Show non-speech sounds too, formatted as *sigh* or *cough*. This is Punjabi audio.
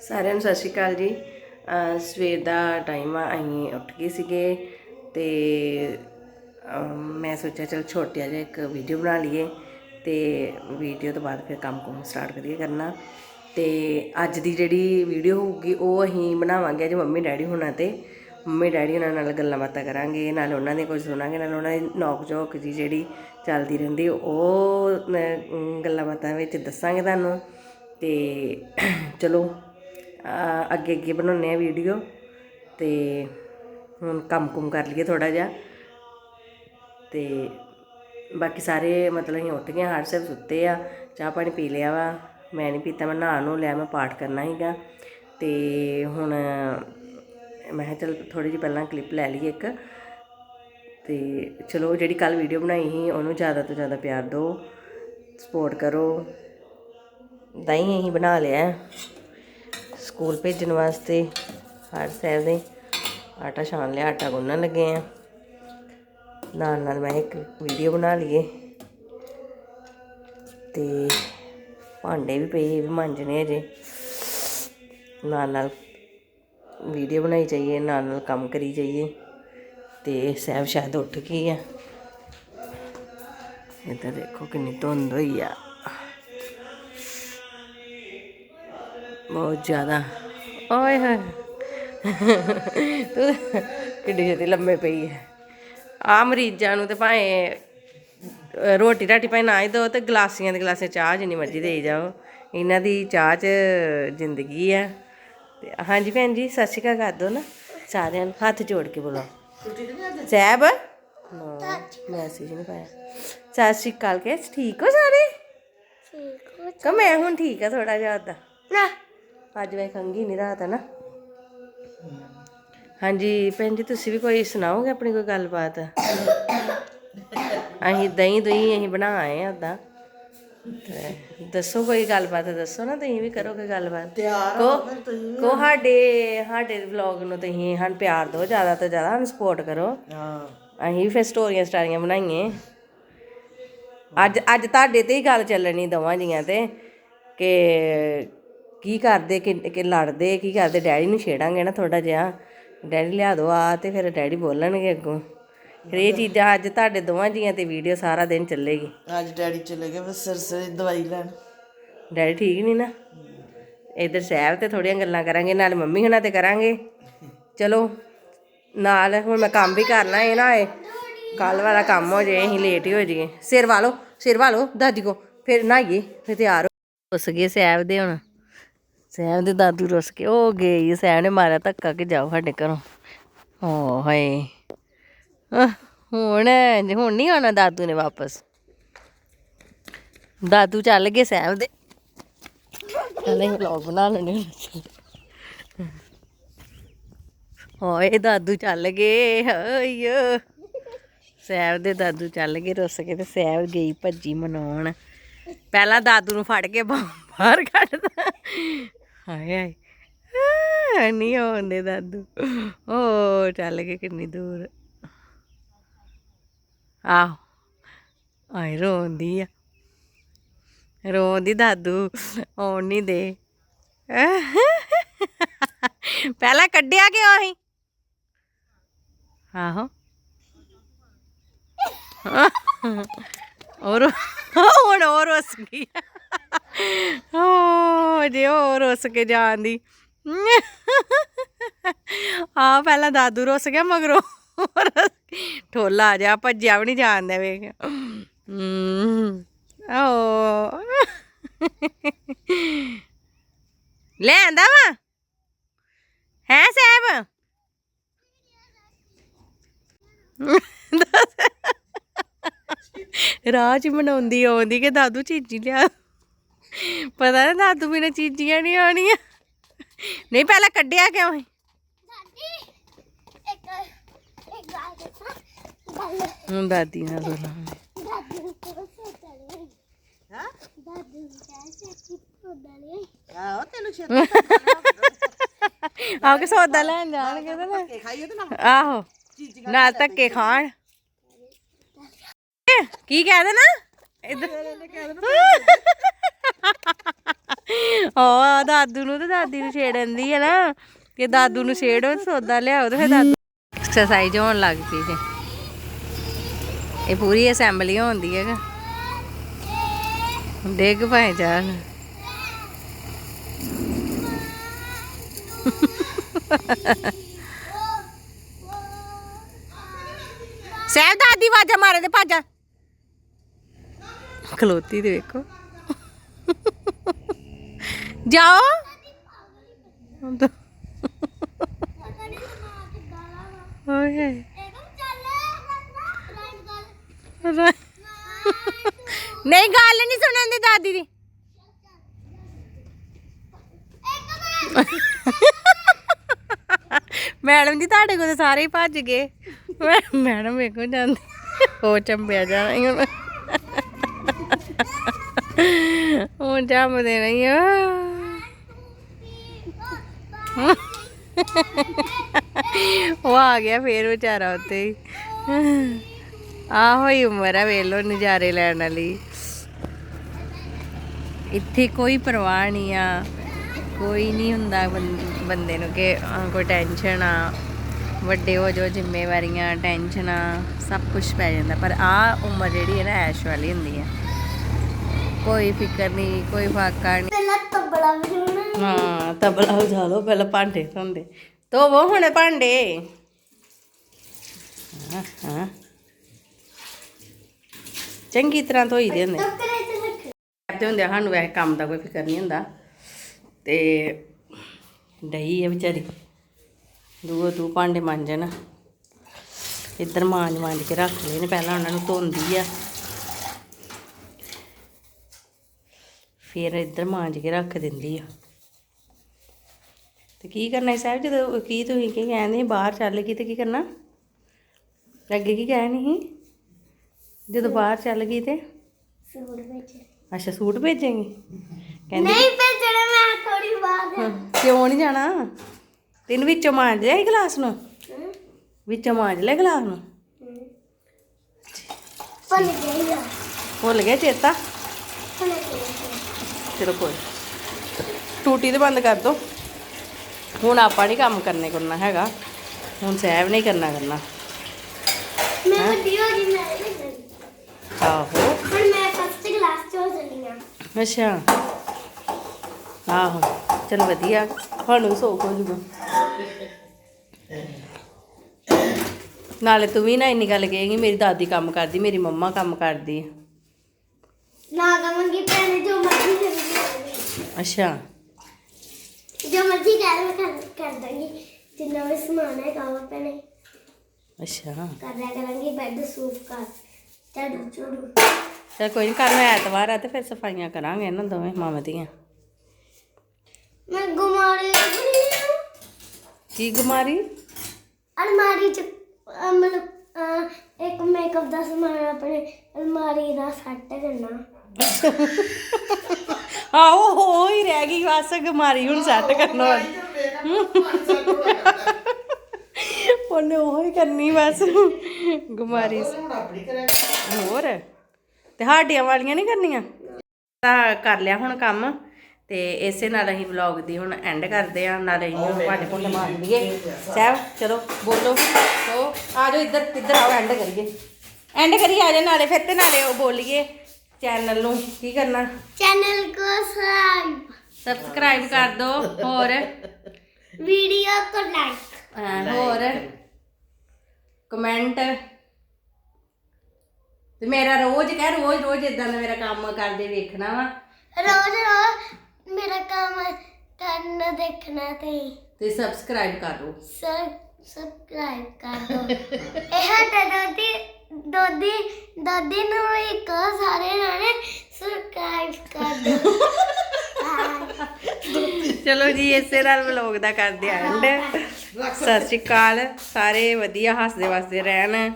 ਸਾਰਿਆਂ ਨੂੰ ਸਤਿ ਸ਼੍ਰੀ ਅਕਾਲ ਜੀ। ਸਵੇਰ ਦਾ ਟਾਈਮ ਆ, ਅਸੀਂ ਉੱਠ ਗਏ ਸੀਗੇ ਤੇ ਮੈਂ ਸੋਚਿਆ ਚਲ ਛੋਟਿਆ ਜਿਹਾ ਇੱਕ ਵੀਡੀਓ ਬਣਾ ਲਈਏ ਤੇ ਵੀਡੀਓ ਤੋਂ ਬਾਅਦ ਫਿਰ ਕੰਮ ਕੁਮ ਸਟਾਰਟ ਕਰੀਏ ਕਰਨਾ। ਤੇ ਅੱਜ ਦੀ ਜਿਹੜੀ ਵੀਡੀਓ ਹੋਊਗੀ, ਉਹ ਅਸੀਂ ਬਣਾਵਾਂਗੇ ਅੱਜ ਮੰਮੀ ਡੈਡੀ ਹੋਣਾ ਤੇ। ਮੰਮੀ ਡੈਡੀ ਉਹਨਾਂ ਨਾਲ ਗੱਲਾਂ ਬਾਤਾਂ ਕਰਾਂਗੇ, ਨਾਲ ਉਹਨਾਂ ਦੇ ਕੁਝ ਸੁਣਾਂਗੇ, ਨਾਲ ਉਹਨਾਂ ਦੀ ਨੌਕ ਝੋਕ ਜੀ ਜਿਹੜੀ ਚੱਲਦੀ ਰਹਿੰਦੀ, ਉਹ ਗੱਲਾਂ ਬਾਤਾਂ ਵਿੱਚ ਦੱਸਾਂਗੇ ਤੁਹਾਨੂੰ। ਤੇ ਚਲੋ ਅੱਗੇ ਅੱਗੇ ਬਣਾਉਂਦੇ ਹਾਂ ਵੀਡੀਓ ਅਤੇ ਹੁਣ ਕੰਮ ਕੁਮ ਕਰ ਲਈਏ ਥੋੜ੍ਹਾ ਜਿਹਾ। ਅਤੇ ਬਾਕੀ ਸਾਰੇ ਮਤਲਬ ਅਸੀਂ ਉੱਠ ਗਏ ਹਰ ਸਭ ਸੁੱਤੇ ਆ, ਚਾਹ ਪਾਣੀ ਪੀ ਲਿਆ ਵਾ। ਮੈਂ ਨਹੀਂ ਪੀਤਾ, ਮੈਂ ਨਹਾ ਨੂੰ ਲਿਆ, ਮੈਂ ਪਾਠ ਕਰਨਾ ਸੀਗਾ। ਤੇ ਹੁਣ ਮੈਂ ਕਿਹਾ ਚਲ ਥੋੜੀ ਜਿਹੀ ਪਹਿਲਾਂ ਕਲਿੱਪ ਲੈ ਲਈਏ ਇੱਕ। ਤੇ ਚਲੋ ਜਿਹੜੀ ਕੱਲ ਵੀਡੀਓ ਬਣਾਈ ਸੀ, ਉਹਨੂੰ ਜ਼ਿਆਦਾ ਤੋਂ ਜ਼ਿਆਦਾ ਪਿਆਰ ਦਿਓ ਸਪੋਰਟ ਕਰੋ। ਦਹੀਂ ਅਸੀਂ ਬਣਾ ਲਿਆ। ਸਕੂਲ ਭੇਜਣ ਵਾਸਤੇ ਹਰ ਸਾਹਿਬ ਦੇ ਆਟਾ ਛਾਣ ਲਿਆ, ਆਟਾ ਗੁੰਨਣ ਲੱਗੇ ਆ। ਨਾਲ ਨਾਲ ਮੈਂ ਇੱਕ ਵੀਡੀਓ ਬਣਾ ਲਈਏ ਤੇ ਭਾਂਡੇ ਵੀ ਪਏ ਵੀ ਮਾਂਜਣੇ ਅਜੇ ਨਾਲ ਨਾਲ ਵੀਡੀਓ ਬਣਾਈ ਜਾਈਏ, ਨਾਲ ਨਾਲ ਕੰਮ ਕਰੀ ਜਾਈਏ। ਤੇ ਸਹਿਬ ਸ਼ਾਇਦ ਉੱਠ ਗਈ ਆ। ਤਾਂ ਦੇਖੋ ਕਿੰਨੀ ਧੁੰਦ ਹੋਈ ਆ। ਬਹੁਤ ਜ਼ਿਆਦਾ। ਓਏ ਹੋਏ। ਤੂੰ ਕਿੱਡੀ ਛੇਤੀ ਲੰਮੇ ਪਈ ਹੈ ਆ ਮਰੀਜ਼ਾਂ ਨੂੰ ਤੇ ਭਾਵੇਂ ਰੋਟੀ ਰਾਟੀ ਭਾਵੇਂ ਨਾ ਹੀ ਦੋ ਤੇ ਗਲਾਸੀਆਂ ਦੇ ਗਲਾਸੇ ਚਾਹ ਜਿੰਨੀ ਮਰਜ਼ੀ ਦੇਈ ਜਾਓ। ਇਹਨਾਂ ਦੀ ਚਾਹ 'ਚ ਜ਼ਿੰਦਗੀ ਆ ਤੇ ਹਾਂਜੀ ਭੈਣ ਜੀ ਸਤਿ ਸ਼੍ਰੀ ਅਕਾਲ ਕਰ ਦਿਓ ਨਾ। ਸਾਰਿਆਂ ਨੂੰ ਹੱਥ ਜੋੜ ਕੇ ਬੁਲਾਓ। ਸਹਿਬ? ਮੈਸੇਜ ਨਹੀਂ ਪਾਇਆ। ਸਤਿ ਸ਼੍ਰੀ ਅਕਾਲ ਕੇ ਠੀਕ ਹੋ ਸਾਰੇ? ਕਹ ਮੈਂ ਹੁਣ ਠੀਕ ਆ ਥੋੜਾ ਜਿਹਾ ਉਦਾਂ ਨਾ। ਅੱਜ ਵੇ ਖੰਗੀ ਨਹੀਂ ਰਾਤ ਹੈ ਨਾ ਹਾਂਜੀ ਭੈਣ ਜੀ ਤੁਸੀਂ ਵੀ ਕੋਈ ਸੁਣਾਓਗੇ ਆਪਣੀ ਕੋਈ ਗੱਲਬਾਤ? ਅਸੀਂ ਦਹੀਂ ਦਹੀਂ ਅਸੀਂ ਬਣਾ ਆਏ ਆ ਉਦਾਂ ਤੇ ਦੱਸੋ ਕੋਈ ਗੱਲਬਾਤ ਦੱਸੋ ਨਾ ਤੁਸੀਂ ਵੀ ਕਰੋ ਕੋਈ ਗੱਲਬਾਤ। ਕੋ ਕੋ ਸਾਡੇ ਸਾਡੇ ਵਲੌਗ ਨੂੰ ਤੁਸੀਂ ਹਨ ਪਿਆਰ ਦਿਓ ਜ਼ਿਆਦਾ ਤੋਂ ਜ਼ਿਆਦਾ ਹਨ ਸਪੋਰਟ ਕਰੋ। ਹਾਂ। ਅਸੀਂ ਵੀ ਫਿਰ ਸਟੋਰੀਆਂ ਸਟਾਰੀਆਂ ਬਣਾਈਏ ਅੱਜ ਅੱਜ ਤੁਹਾਡੇ ਤੇ ਹੀ ਗੱਲ ਚੱਲਣੀ ਦਵਾਂ ਜੀਆਂ ਤੇ ਕਿ ਕੀ ਕਰਦੇ ਕਿ ਕਿ ਲੜਦੇ ਕੀ ਕਰਦੇ? ਡੈਡੀ ਨੂੰ ਛੇੜਾਂਗੇ ਨਾ ਥੋੜਾ ਜਿਹਾ। ਡੈਡੀ ਲਿਆ ਦੋ ਆ ਤੇ ਫਿਰ ਡੈਡੀ ਬੋਲਣਗੇ ਅੱਗੋਂ। ਫਿਰ ਇਹ ਚੀਜ਼ਾਂ ਅੱਜ ਤੁਹਾਡੇ ਦੋਵਾਂ ਜੀਆਂ ਤੇ ਵੀਡੀਓ ਸਾਰਾ ਦਿਨ ਚੱਲੇਗੀ। ਅੱਜ ਡੈਡੀ ਚਲੇ ਗਏ ਬਸ ਸਰਸਰੀ ਦਵਾਈ ਲੈਣ। ਡੈਡੀ ਠੀਕ ਨਹੀਂ ਨਾ? ਇਧਰ ਸਾਹਿਬ ਤੇ ਥੋੜੀਆਂ ਗੱਲਾਂ ਕਰਾਂਗੇ ਨਾਲ ਮੰਮੀ ਹੁਣਾਂ ਤੇ ਕਰਾਂਗੇ। ਚਲੋ ਨਾਲ ਹੁਣ ਮੈਂ ਕੰਮ ਵੀ ਕਰਨਾ ਇਹ ਨਾ ਇਹ ਕੱਲ ਵਾਲਾ ਕੰਮ ਹੋ ਜੇ ਅਸੀਂ ਲੇਟ ਹੀ ਹੋ ਜਾਈਏ। ਸਿਰ ਵਾਲੋ ਸਿਰ ਵਾਲੋ ਦਾਦੀ ਕੋ ਫਿਰ ਨਹਾਈਏ ਫਿਰ ਤਿਆਰ ਹੋ ਰੁੱਸ ਗਏ ਸਾਹਿਬ ਦੇ ਹੁਣ। ਸਾਹਿਬ ਦੇ ਦਾਦੂ ਰੁੱਸ ਕੇ ਉਹ ਗਈ ਸਾਹਿਬ ਨੇ ਮਾਰਿਆ ਧੱਕਾ ਕਿ ਜਾਓ ਸਾਡੇ ਘਰੋਂ। ਓ ਹਾਏ। ਅਹ, ਹੁਣ ਹੁਣ ਨਹੀਂ ਆਉਣਾ ਦਾਦੂ ਨੇ ਵਾਪਸ। ਦਾਦੂ ਚੱਲ ਗਏ ਸਾਹਿਬ ਦੇ। ਹਲੇ ਵਲੌਗ ਬਣਾ ਲੈਣੇ ਹੋਏ ਦਾਦੂ ਚੱਲ ਗਏ ਹਈਓ ਸਾਹਿਬ ਦੇ ਦਾਦੂ ਚੱਲ ਗਏ ਰੁੱਸ ਕੇ ਤੇ ਸਾਹਿਬ ਗਈ ਭੱਜੀ ਮਨਾਉਣ। ਪਹਿਲਾਂ ਦਾਦੂ ਨੂੰ ਫੜ ਕੇ ਬਾ- ਬਾਹਰ ਕੱਢਦਾ। ਹਾਏ ਹਾਏ ਆਹ, ਨਹੀਂ ਆਉਂਦੇ ਦਾਦੂ। ਓ ਚੱਲ ਗਏ ਕਿੰਨੀ ਦੂਰ। ਆਹ ਆਏ ਰੋਂਦੀ ਆ। ਰੋਂਦੀ ਦਾਦੂ ਆਉਣ ਨਹੀਂ ਦੇ। ਪਹਿਲਾਂ ਕੱਢਿਆ ਕਿਉਂ ਅਸੀਂ? ਆਹੋ। ਔਰ ਹੋਰ ਰੁੱਸ ਗਈ। ਓ ਜੇ ਹੋਰ ਰੁੱਸ ਕੇ ਜਾਣ ਦੀ। ਆ ਪਹਿਲਾਂ ਦਾਦੂ ਰੁੱਸ ਗਿਆ, ਮਗਰੋਂ ਠੋਲਾ ਜਾ, ਭੱਜਿਆ ਵੀ ਨਹੀਂ ਜਾਂਦਾ ਵੇਖ। ਹਮ ਓ ਲੈ ਆਂਦਾ ਵਾ? ਹੈ ਸਾਹਿਬ? ਰਾਜ ਮਨਾਉਂਦੀ ਆਉਂਦੀ ਕਿ ਦਾਦੂ ਚੀਜ਼ੀ ਲਿਆ। ਪਤਾ ਨਾ ਦਾਦੂ ਬਿਨਾ ਚੀਜ਼ੀਆਂ ਨਹੀਂ ਆਉਣੀਆਂ। ਨਹੀਂ ਪਹਿਲਾਂ ਕੱਢਿਆ ਕਿਉਂ ਸੀ? ਇੱਕ ਇੱਕ ਗੱਲ ਦੱਸਾਂ ਗੱਲ ਹੁਣ ਦਾਦੀ ਨਾਲ ਹਾਂ? ਨਹੀਂ ਆਹੋ ਤੈਨੂੰ ਛੇਤੀ ਆਹ। ਕੇ ਸੌਦਾ ਲੈਣ ਜਾਣਗੇ ਤਾਂ ਨਾ। ਖਾਈਏ ਤੇ ਨਾ ਆਹੋ। ਨਾਲ ਧੱਕੇ ਖਾਣ। ਕੀ ਕਹਿ ਦੇਣਾ? ਇੱਧਰ। *laughs* ਆ ਦਾਦੂ ਨੂੰ ਤੇ ਦਾਦੀ ਨੂੰ ਛੇੜਨ ਦੀ ਹੈ ਨਾ। ਕਿ ਦਾਦੂ ਨੂੰ ਛੇੜੋ ਸੌਦਾ ਲਿਆਓ ਤੇ ਫਿਰ ਦਾਦੂ ਐਕਸਰਸਾਈਜ਼ ਹੋਣ ਲੱਗ ਪਈ ਜੇ। ਇਹ ਪੂਰੀ ਅਸੈਂਬਲੀ ਹੁੰਦੀ ਹੈਗਾ ਡਿੱਗ ਪਾਏ ਜਾਣ। ਸਹਿਬ ਦਾਦੀ ਵਾਜਾ ਮਾਰੇ ਤੇ ਭਾਜਾ। ਖਲੋਤੀ ਤੇ ਵੇਖੋ। ਜਾਓ। ਓਏ ਨਹੀਂ ਗੱਲ ਨਹੀਂ ਸੁਣਨ ਦੀ ਦਾਦੀ ਦੀ। ਮੈਡਮ ਜੀ ਤੁਹਾਡੇ ਕੋਲ ਤਾਂ ਸਾਰੇ ਹੀ ਭੱਜ ਗਏ। ਮੈਂ- ਮੈਡਮ ਵੇਖੋ ਜਾਂਦੀ। ਉਹ ਚੰਬਿਆ ਜਾਣਾ ਹੀ ਹੁਣ। ਹੁਣ ਚੰਬਦੇ ਨਹੀਂ। ਆ ਉਹ ਆ ਗਿਆ ਫੇਰ ਵਿਚਾਰਾ ਉੱਤੇ ਹੀ। ਆਹੋ ਹੀ ਉਮਰ ਆ ਵੇਲੋ ਨਜ਼ਾਰੇ ਲੈਣ ਵਾਲੀ। ਇੱਥੇ ਕੋਈ ਪਰਵਾਹ ਨਹੀਂ ਆ। ਕੋਈ ਨਹੀਂ ਹੁੰਦਾ ਬੰਦੇ ਨੂੰ ਕਿ ਕੋਈ ਟੈਨਸ਼ਨ ਆ। ਵੱਡੇ ਹੋ ਜੋ ਜ਼ਿੰਮੇਵਾਰੀਆਂ ਟੈਨਸ਼ਨਾਂ ਸਭ ਕੁਝ ਪੈ ਜਾਂਦਾ। ਪਰ ਆ ਉਮਰ ਜਿਹੜੀ ਹੈ ਨਾ, ਐਸ਼ ਵਾਲੀ ਹੁੰਦੀ ਹੈ ਕੋਈ ਫਿਕਰ ਨਹੀਂ ਕੋਈ ਫਾਕਾ ਨਹੀਂ ਪਹਿਲਾਂ ਤਬਲਾ ਵਜਾਉਣਾ ਹਾਂ, ਤਬਲਾ ਵਜਾ ਲਓ, ਪਹਿਲਾਂ ਭਾਂਡੇ ਧੋਂਦੇ। ਧੋਵੋ ਹੁਣ ਭਾਂਡੇ। ਹਾਂ ਹਾਂ। ਚੰਗੀ ਤਰ੍ਹਾਂ ਧੋਈ ਦੇ ਹੁੰਦੇ। ਕਰਦੇ ਹੁੰਦੇ ਸਾਨੂੰ ਵੈਸੇ ਕੰਮ ਦਾ ਕੋਈ ਫਿਕਰ ਨਹੀਂ ਹੁੰਦਾ। ਤੇ ਡਈ ਹੈ ਵਿਚਾਰੀ। ਦੂਓ ਤੂੰ ਭਾਂਡੇ ਮਾਂਜਣ। ਇੱਧਰ ਮਾਂਜ ਮਾਂਜ ਕੇ ਰੱਖ ਲਏ ਨੇ, ਪਹਿਲਾਂ ਉਹਨਾਂ ਨੂੰ ਧੋਂਦੀ ਆ। ਫਿਰ ਇੱਧਰ ਮਾਂਜ ਕੇ ਰੱਖ ਦਿੰਦੀ ਆ। ਤੇ ਕੀ ਕਰਨਾ ਸਾਹਿਬ? ਜਦੋਂ ਕੀ ਤੁਸੀਂ ਕੀ ਕਹਿੰਦੇ ਬਾਹਰ ਚੱਲ ਗਈ ਤੇ ਕੀ ਕਰਨਾ? ਅੱਗੇ ਕੀ ਕਹਿਣੀ ਸੀ? ਜਦੋਂ ਬਾਹਰ ਚੱਲ ਗਈ ਤੇ? ਸੂਟ ਅੱਛਾ ਸੂਟ ਭੇਜੇਂਗੇ ਕਹਿੰਦੀ ਨਹੀਂ ਭੇਜਣਾ ਮੈਂ ਥੋੜੀ ਬਾਅਦ ਕਿਉਂ ਨਹੀਂ ਜਾਣਾ? ਤੈਨੂੰ ਵਿੱਚੋਂ ਮਾਂਜ ਲਿਆ ਗਲਾਸ ਨੂੰ? ਵਿੱਚੋਂ ਮਾਂਜ ਲਿਆ ਗਲਾਸ ਨੂੰ? ਭੁੱਲ ਗਈ ਆ। ਭੁੱਲ ਗਿਆ ਚੇਤਾ? ਚਲੋ ਕੋਈ ਟੂਟੀ ਤੇ ਬੰਦ ਕਰ ਦੋ। ਹੁਣ ਆਪਾਂ ਨਹੀਂ ਕੰਮ ਕਰਨੇ ਕਰਨਾ ਹੈਗਾ। ਹੁਣ ਸਹਿਬ ਨਹੀਂ ਕਰਨਾ ਕਰਨਾ। ਮੈਂ ਵੱਡੀ ਹੋ ਗਈ ਮੈਂ ਨਹੀਂ ਕਰਨੀ। ਆਹੋ। ਹੁਣ ਮੈਂ ਫਸਟ ਕਲਾਸ ਚ ਹੋ ਚੱਲੀ ਆ ਅੱਛਾ। ਆਹੋ ਚਲ ਵਧੀਆ। ਤੁਹਾਨੂੰ ਸੌਖ ਹੋ ਜੂਗਾ। ਨਾਲੇ ਤੂੰ ਵੀ ਨਾ ਇੰਨੀ ਗੱਲ ਕਹੇਂਗੀ ਮੇਰੀ ਦਾਦੀ ਕੰਮ ਕਰਦੀ ਮੇਰੀ ਮੰਮਾ ਕੰਮ ਕਰਦੀ। ਨਾ ਕਵਾਂਗੀ ਭੈਣੇ ਜੋ ਮਰਜ਼ੀ ਕਰੀ ਅੱਛਾ। ਜੋ ਮਰਜ਼ੀ ਕਹਿ ਮੈਂ ਕਰ ਕਰ ਦਾਂਗੀ। ਜਿੰਨਾ ਵੀ ਸਮਾਨ ਹੈ ਕਾਵਾ ਭੈਣੇ ਅੱਛਾ। ਕਰ ਲਿਆ ਕਰਾਂਗੀ ਬੈੱਡ ਸੂਫ ਕਰ ਝਾੜੂ ਝੂੜੂ। ਚਲ ਕੋਈ ਨਹੀਂ ਕੱਲ ਐਤਵਾਰ ਆ ਤੇ ਫਿਰ ਸਫਾਈਆਂ ਕਰਾਂਗੇ ਨਾ ਦੋਵੇਂ ਮਾਵਾਂ ਦੀਆਂ। ਮੈਂ ਗੁਮਾਰੇ ਕੀ ਗੁਮਾਰੀ? ਅਲਮਾਰੀ ਚ ਅਹ, ਮਤਲਬ ਅਹ, ਇੱਕ ਮੇਕਅਪ ਦਾ ਸਮਾਨ ਆਪਣੇ ਅਲਮਾਰੀ ਦਾ ਸੈੱਟ ਕਰਨਾ। *laughs* ਆਹੋ ਹੋ ਹੀ ਰਹਿ ਗਈ ਬਸ ਗੁਮਾਰੀ ਹੁਣ ਸੈੱਟ ਕਰਨ ਵਾਲੀ। ਉਹਨੇ ਉਹ ਹੀ ਕਰਨੀ ਬਸ। ਗੁਮਾਰੀ ਹੋਰ? ਤੇ ਹਾਡੀਆਂ ਵਾਲੀਆਂ ਨਹੀਂ ਕਰਨੀਆਂ? ਤਾਂ ਕਰ ਲਿਆ ਹੁਣ ਕੰਮ ਤੇ ਇਸੇ ਨਾਲ ਅਸੀਂ ਵਲੌਗ ਦੀ ਹੁਣ ਐਂਡ ਕਰਦੇ ਆ ਨਾਲ ਅਸੀਂ ਹੁਣ ਭਾਂਡੇ ਭੁੰਡੇ ਮਾਰ ਲਈਏ। ਸਹਿਬ ਚਲੋ ਬੋਲੋ। ਸੋ ਆ ਜਾਓ ਇੱਧਰ ਇੱਧਰ ਆਓ ਐਂਡ ਕਰੀਏ। ਐਂਡ ਕਰੀਏ ਆ ਜਾ ਨਾਲੇ ਫਿਰ ਤੇ ਨਾਲੇ ਉਹ ਬੋਲੀਏ। ਚੈਨਲ ਨੂੰ ਕੀ ਕਰਨਾ? ਚੈਨਲ ਕੋ ਸਬਸਕ੍ਰਾਈਬ ਸਬਸਕ੍ਰਾਈਬ ਕਰ ਦਿਓ ਹੋਰ? ਵੀਡੀਓ ਕੋ ਲਾਈਕ ਹਾਂ, ਹੋਰ? ਕਮੈਂਟ ਤੇ ਮੇਰਾ ਰੋਜ਼ ਕਹਿ ਰੋਜ਼ ਰੋਜ਼ ਇਦਾਂ ਦਾ ਮੇਰਾ ਕੰਮ ਕਰਦੇ ਵੇਖਣਾ ਵਾ। ਰੋਜ਼ ਰੋਜ਼ ਮੇਰਾ ਕੰਮ ਕਰਨ ਦੇਖਣਾ ਤੇ। ਤੇ ਸਬਸਕ੍ਰਾਈਬ ਕਰ ਦਿਓ ਸਬਸਕ੍ਰਾਈਬ ਕਰ ਦੋ। ਇਹ ਤਾਂ ਦੋਦੀ ਦਾਦੀ ਦਾਦੀ ਨੂੰ ਕਹੋ ਸਾਰੇ ਨਾਲੇ ਸਬਸਕ੍ਰਾਈਬ ਕਰ ਦੋ ਬਾਏ *laughs* ਚਲੋ ਜੀ ਇਸੇ ਨਾਲ ਵਲੌਗ ਦਾ ਕਰਦੇ ਆ ਸਤਿ ਸ਼੍ਰੀ ਅਕਾਲ ਸਾਰੇ ਵਧੀਆ ਹੱਸਦੇ ਵਸਦੇ ਰਹਿਣ।